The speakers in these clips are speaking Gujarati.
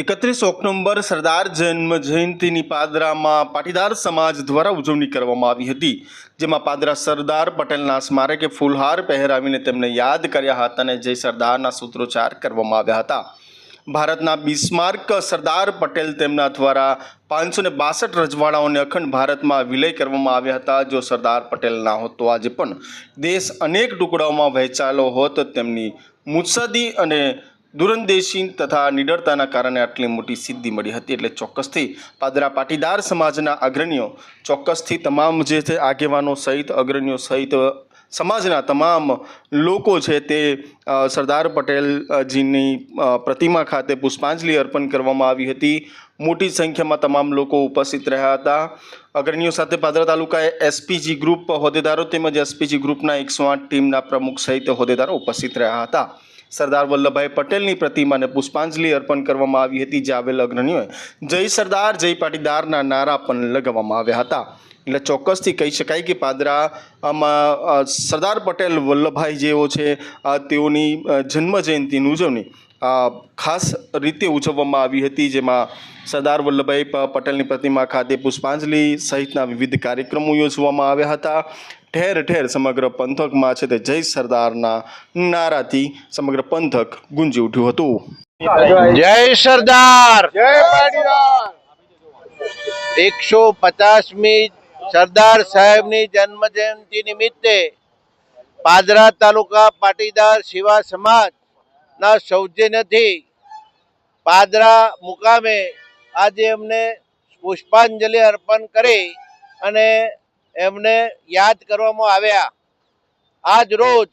એકત્રીસ ઓક્ટોબર સરદાર જન્મ જયંતિની પાદરામાં પાટીદાર સમાજ દ્વારા ઉજવણી કરવામાં આવી હતી, જેમાં પાદરા સરદાર પટેલના સ્મારકે ફૂલહાર પહેરાવીને તેમને યાદ કર્યા હતા અને જય સરદારના સૂત્રોચ્ચાર કરવામાં આવ્યા હતા. ભારતના બિસ્માર્ક સરદાર પટેલ તેમના દ્વારા પાંચસો ને બાસઠ રજવાડાઓને અખંડ ભારતમાં વિલય કરવામાં આવ્યા હતા. જો સરદાર પટેલ ના હોત તો આજે પણ દેશ અનેક ટુકડાઓમાં વહેંચાયેલો હોત, તેમની મુત્સદી અને દુરંદેશી તથા નિડરતાના કારણે આટલી મોટી સિદ્ધિ મળી હતી એટલે ચોક્કસથી પાદરા પાટીદાર સમાજના અગ્રણીઓ, ચોક્કસથી તમામ જે છે આગેવાનો સહિત, અગ્રણીઓ સહિત, સમાજના તમામ લોકો છે તે સરદાર પટેલજીની પ્રતિમા ખાતે પુષ્પાંજલિ અર્પણ કરવામાં આવી હતી. મોટી સંખ્યામાં તમામ લોકો ઉપસ્થિત રહ્યા હતા. અગ્રણીઓ સાથે પાદરા તાલુકાએ એસપીજી ગ્રુપ હોદ્દેદારો તેમજ એસપીજી ગ્રુપના એકસો આઠ ટીમના પ્રમુખ સહિત હોદ્દેદારો ઉપસ્થિત રહ્યા હતા. સરદાર વલ્લભભાઈ પટેલની પ્રતિમાને પુષ્પાંજલિ અર્પણ કરવામાં આવી હતી જે આવેલ અગ્રણીઓએ જય સરદાર, જય પાટીદારના નારા પણ લગાવવામાં આવ્યા હતા. એટલે ચોક્કસથી કહી શકાય કે પાદરામાં આમાં સરદાર પટેલ વલ્લભભાઈ જેઓ છે તેઓની જન્મજયંતિની જન્મ જયંતિની ઉજવણી ખાસ રીતે ઉજવવામાં આવી હતી, જેમાં સરદાર વલ્લભભાઈ પટેલની પ્રતિમા ખાતે પુષ્પાંજલિ સહિતના વિવિધ કાર્યક્રમો યોજવામાં આવ્યા હતા. ઠેર ઠેર સમગ્ર પંથકમાં છે તે જય સરદારના નારાથી સમગ્ર પંથક ગુંજી ઉઠ્યું હતું. જય સરદાર. જય એકસો પચાસમી સરદાર સાહેબની જન્મ જયંતિ નિમિત્તે પાદરા તાલુકા પાટીદાર સેવા સમાજના સૌજન્યથી પાદરા મુકામે આજે એમને પુષ્પાંજલિ અર્પણ કરી અને એમને યાદ કરવામાં આવ્યા. આજ રોજ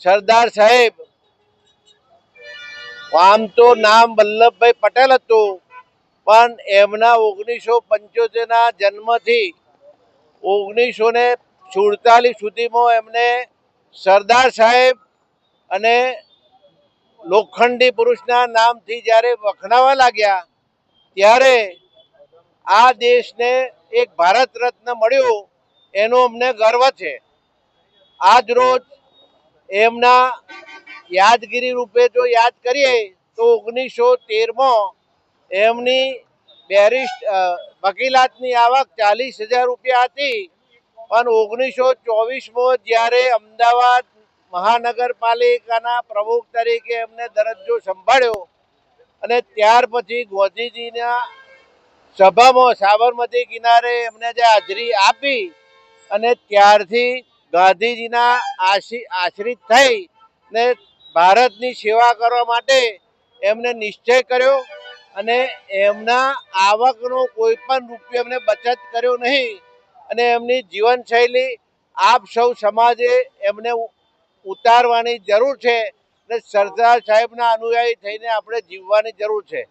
સરદાર સાહેબ, આમ તો નામ વલ્લભભાઈ પટેલ હતું, પણ એમના ઓગણીસો પંચોતેરના જન્મથી ઓગણીસો ને સુડતાલીસ સુધીમાં એમને સરદાર સાહેબ અને લોખંડી પુરુષના નામથી જ્યારે વખણાવા લાગ્યા, ત્યારે આ દેશને એક ભારત રત્ન મળ્યું. એનો અમને ગર્વ છે. આજ રોજ એમના યાદગીરી રૂપે જો યાદ કરીએ તો ઓગણીસો તેરમાં એમની બેરિસ્ટ વકીલાતની આવક ચાલીસ હજાર રૂપિયા હતી. પણ ઓગણીસો ચોવીસમાં જ્યારે અમદાવાદ મહાનગરપાલિકાના પ્રમુખ તરીકે એમને દરજ્જો સંભાળ્યો અને ત્યાર પછી ગોધીજીના સભામાં સાબરમતી કિનારે એમને જે હાજરી આપી અને ત્યારથી ગાંધીજીના આશી, આશ્રિત થઈ ને ભારતની સેવા કરવા માટે એમને નિશ્ચય કર્યો અને એમના આવકનો કોઈ પણ રૂપિયો એમને બચત કર્યો નહીં અને એમની જીવનશૈલી આપ સૌ સમાજે એમને ઉતારવાની જરૂર છે અને સરદાર સાહેબના અનુયાયી થઈને આપણે જીવવાની જરૂર છે.